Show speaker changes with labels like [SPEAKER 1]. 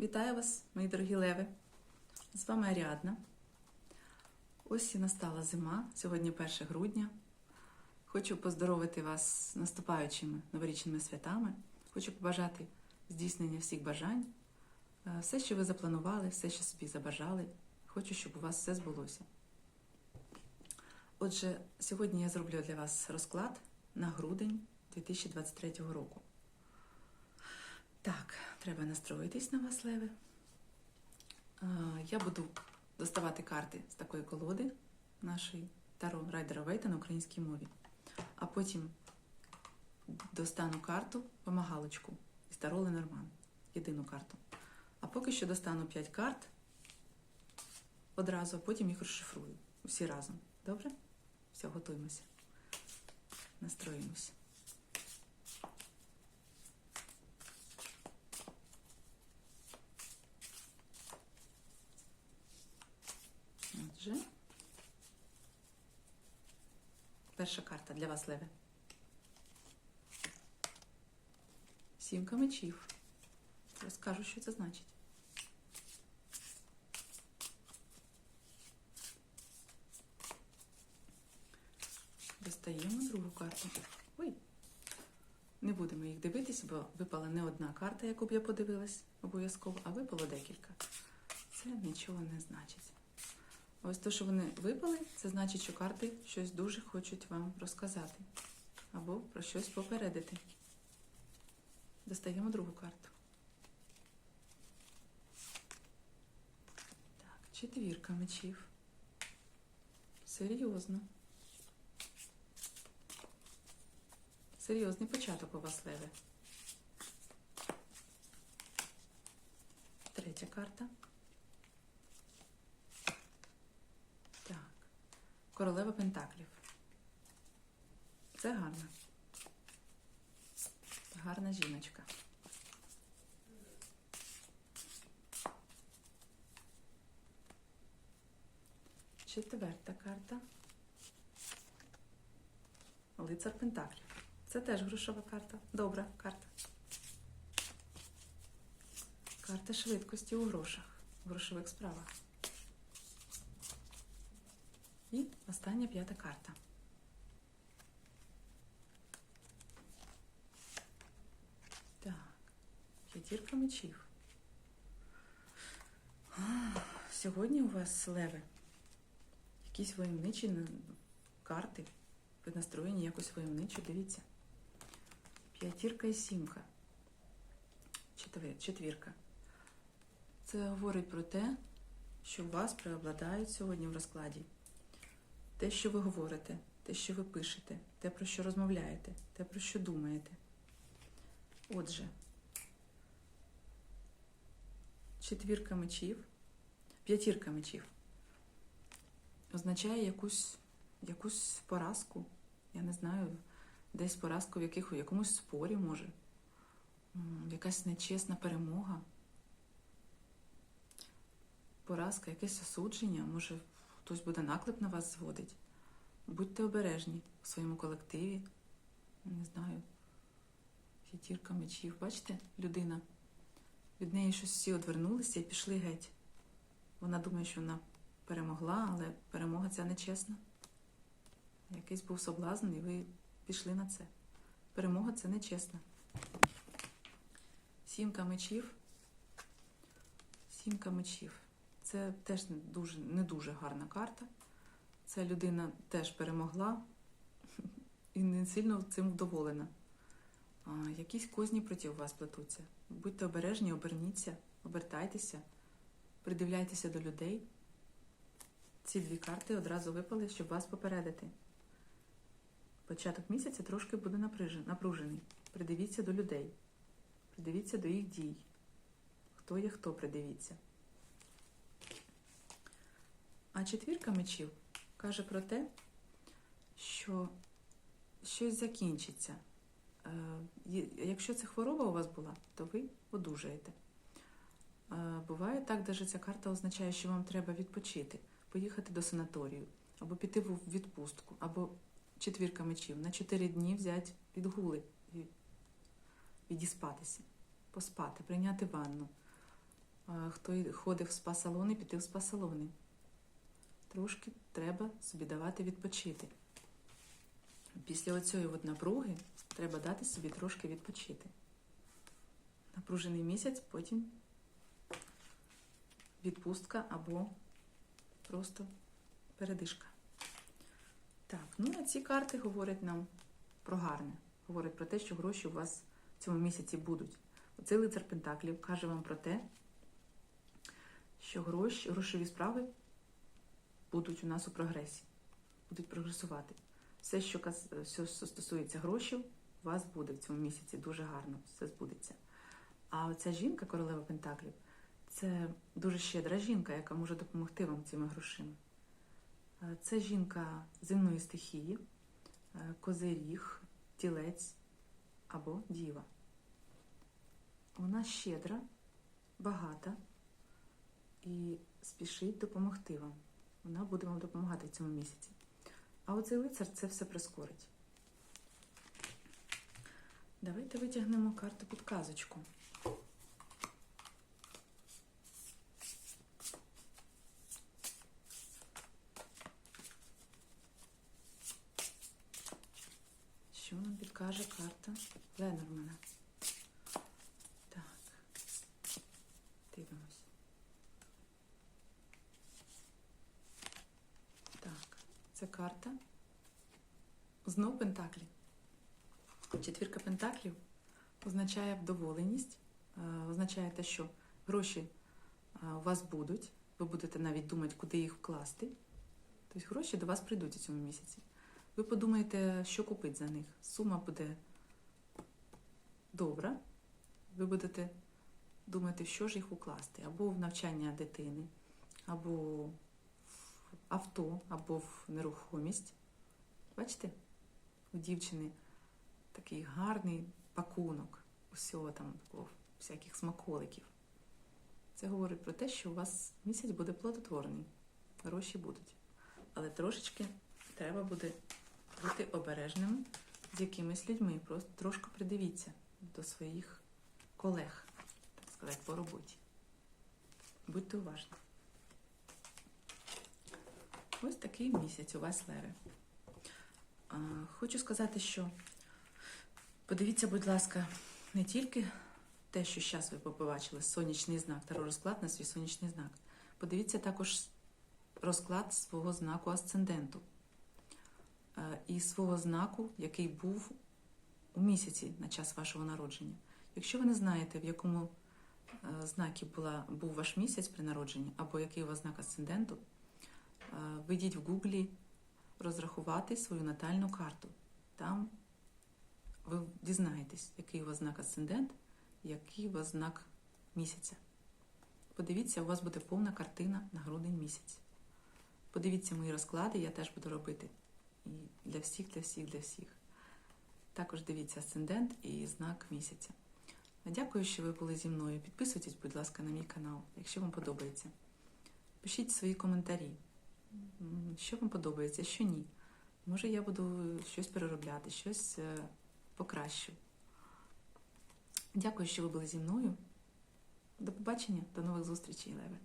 [SPEAKER 1] Вітаю вас, мої дорогі леви! З вами Аріадна. Ось і настала зима, сьогодні 1 грудня. Хочу поздоровити вас з наступаючими новорічними святами. Хочу побажати здійснення всіх бажань, Е, все, що ви запланували, все, що собі забажали. Хочу, щоб у вас все збулося. Отже, сьогодні я зроблю для вас розклад на грудень 2023 року. Так, треба настроїтись на вас, леви. Я буду доставати карти з такої колоди нашої Таро Райдера Вейта на українській мові. А потім достану карту помагалочку із Таро Ленорман. Єдину карту. А поки що достану 5 карт одразу, а потім їх розшифрую. Усі разом. Добре? Все, готуємося. Настроїмося. Отже. Перша карта для вас, Леве. Сімка мечів. Розкажу, що це значить. Достаємо другу карту. Ой. Не будемо їх дивитися, бо випала не одна карта, яку б я подивилась обов'язково, а випало декілька. Це нічого не значить. Ось те, що вони випали, це значить, що карти щось дуже хочуть вам розказати. Або про щось попередити. Достаємо другу карту. Так, четвірка мечів. Серйозно. Серйозний початок у вас, Леве. Третя карта. Так. Королева Пентаклів. Це гарно. Гарна жіночка. Четверта карта. Лицар Пентаклів. Це теж грошова карта. Добра карта. Карта швидкості у грошах, в грошових справах. І остання п'ята карта. Так, п'ятірка мечів. А, Сьогодні у вас леви. Якісь воєнничі карти. Ви настроєні якось воєнничо, дивіться. П'ятірка і сімка. Четвірка. Це говорить про те, що у вас преобладають сьогодні в розкладі. Те, що ви говорите, те, що ви пишете, те, про що розмовляєте, те, про що думаєте. Отже, четвірка мечів, п'ятірка мечів означає якусь, якусь поразку. Я не знаю, десь поразку в, яких, в якомусь спорі може. Якась нечесна перемога. Поразка, якесь осудження, може хтось буде наклеп на вас зводить. Будьте обережні у своєму колективі. Не знаю. П'ятірка мечів. Бачите, людина. Від неї щось всі одвернулися і пішли геть. Вона думає, що вона перемогла, але перемога ця нечесна. Якийсь був соблазн, і ви пішли на це. Перемога це нечесна. Сімка мечів. Сімка мечів. Це теж не дуже, не дуже гарна карта. Ця людина теж перемогла і не сильно цим вдоволена. А, якісь козні проти вас плетуться. Будьте обережні, оберніться, обертайтеся, придивляйтеся до людей. Ці дві карти одразу випали, щоб вас попередити. Початок місяця трошки буде напружений. Придивіться до людей, придивіться до їх дій. Хто є хто, придивіться. А четвірка мечів каже про те, що щось закінчиться. Е, Якщо це хвороба у вас була, то ви одужаєте. Е, Буває так, даже ця карта означає, що вам треба відпочити, поїхати до санаторію, або піти в відпустку, або четвірка мечів на 4 дні взяти відгули, і відіспатися, поспати, прийняти ванну. Хто ходив в спа-салони, піти в спа-салони. Трошки треба собі давати відпочити. Після оцієї от напруги треба дати собі трошки відпочити. Напружений місяць, потім відпустка або просто передишка. Так, ну а ці карти говорять нам про гарне. Говорять про те, що гроші у вас в цьому місяці будуть. Оцей лицар Пентаклів каже вам про те, що гроші, грошові справи будуть у нас у прогресі, будуть прогресувати. Все, що, стосується грошей, у вас буде в цьому місяці дуже гарно, все збудеться. А оця жінка, королева Пентаклів, це дуже щедра жінка, яка може допомогти вам цими грошима. Е, Це жінка земної стихії, е, козиріг, тілець або діва. Вона щедра, багата і спішить допомогти вам. Вона буде вам допомагати в цьому місяці. А оцей лицар це все прискорить. Давайте витягнемо карту підказочку. Що нам підкаже карта Ленормана? Так. Дивимось. Так, це карта. Знов Пентаклі. Четвірка Пентаклів означає вдоволеність, е, означає те, що гроші е, у вас будуть, ви будете навіть думати, куди їх вкласти. Тобто гроші до вас прийдуть у цьому місяці. Ви подумаєте, що купити за них. Сума буде добра. Ви будете думати, що ж їх укласти, або в навчання дитини, або авто, або в нерухомість. Бачите, у дівчини такий гарний пакунок усього там такого, всяких смаколиків. Це говорить про те, що у вас місяць буде плодотворний, гроші будуть. Але трошечки треба буде бути обережними з якимись людьми. Просто трошки придивіться до своїх колег, так сказати, по роботі. Будьте уважні. Ось такий місяць у вас леви. Хочу сказати, що подивіться, будь ласка, не тільки те, що зараз ви побачили, сонячний знак, таро розклад на свій сонячний знак. Подивіться також розклад свого знаку асценденту і свого знаку, який був у місяці на час вашого народження. Якщо ви не знаєте, в якому знакі була, був ваш місяць при народженні, або який у вас знак асценденту, вийдіть в гуглі розрахувати свою натальну карту. Там ви дізнаєтесь, який у вас знак асцендент, який у вас знак місяця. Подивіться, у вас буде повна картина на грудень місяць. Подивіться мої розклади, я теж буду робити. І для всіх, для всіх, для всіх. Також дивіться асцендент і знак місяця. Дякую, що ви були зі мною. Підписуйтесь, будь ласка, на мій канал, якщо вам подобається. Пишіть свої коментарі. Що вам подобається, що ні. Може, я буду щось переробляти, щось е, покращу. Дякую, що ви були зі мною. До побачення, до нових зустрічей, Леве.